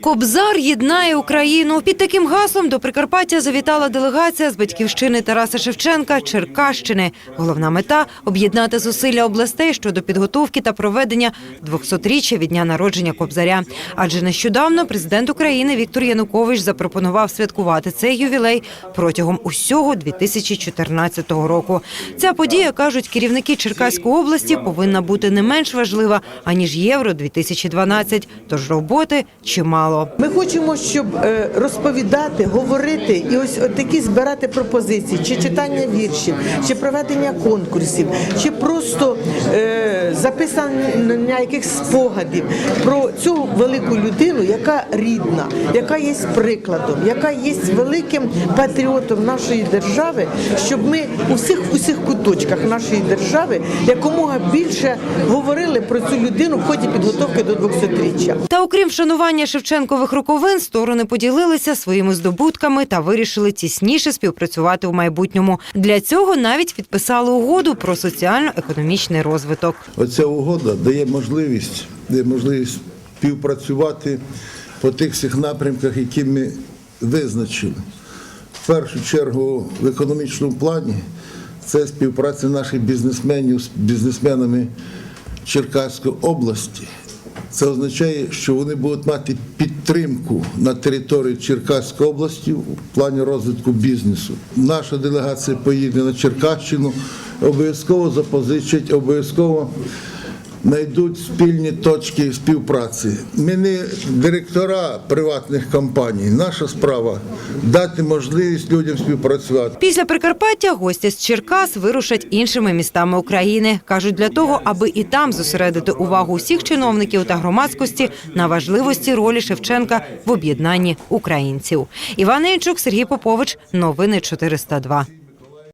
Кобзар єднає Україну. Під таким гаслом до Прикарпаття завітала делегація з батьківщини Тараса Шевченка Черкащини. Головна мета об'єднати зусилля областей щодо підготовки та проведення 200-річчя від дня народження Кобзаря. Адже нещодавно президент України Віктор Янукович запропонував святкувати цей ювілей протягом усього 2014 року. Ця подія кажуть керівники Черкаської області повинна бути не менш важлива аніж євро 2012 Тож роботи чимало. Ми хочемо, щоб е, розповідати, говорити і ось такі збирати пропозиції, чи читання віршів, чи проведення конкурсів, чи просто е, записання якихось спогадів про цю велику людину, яка рідна, яка є прикладом, яка є великим патріотом нашої держави, щоб ми у всіх у всіх куточках нашої держави якомога більше говорили про цю людину в ході підготовки до 200-річчя. Та окрім вшанування Шевченкових роковин, сторони поділилися своїми здобутками та вирішили тісніше співпрацювати у майбутньому. Для цього навіть підписали угоду про соціально-економічний розвиток. Оця угода дає можливість, дає можливість співпрацювати по тих всіх напрямках, які ми визначили. В першу чергу в економічному плані це співпраця наших бізнесменів з бізнесменами Черкаської області. Це означає, що вони будуть мати підтримку на території Черкаської області в плані розвитку бізнесу. Наша делегація поїде на Черкащину, обов'язково запозичать, обов'язково знайдуть спільні точки співпраці. Ми не директора приватних компаній. Наша справа дати можливість людям співпрацювати. Після Прикарпаття гості з Черкас вирушать іншими містами України. Кажуть, для того, аби і там зосередити увагу усіх чиновників та громадськості на важливості ролі Шевченка в об'єднанні українців. Іван Інчук, Сергій Попович. Новини 402.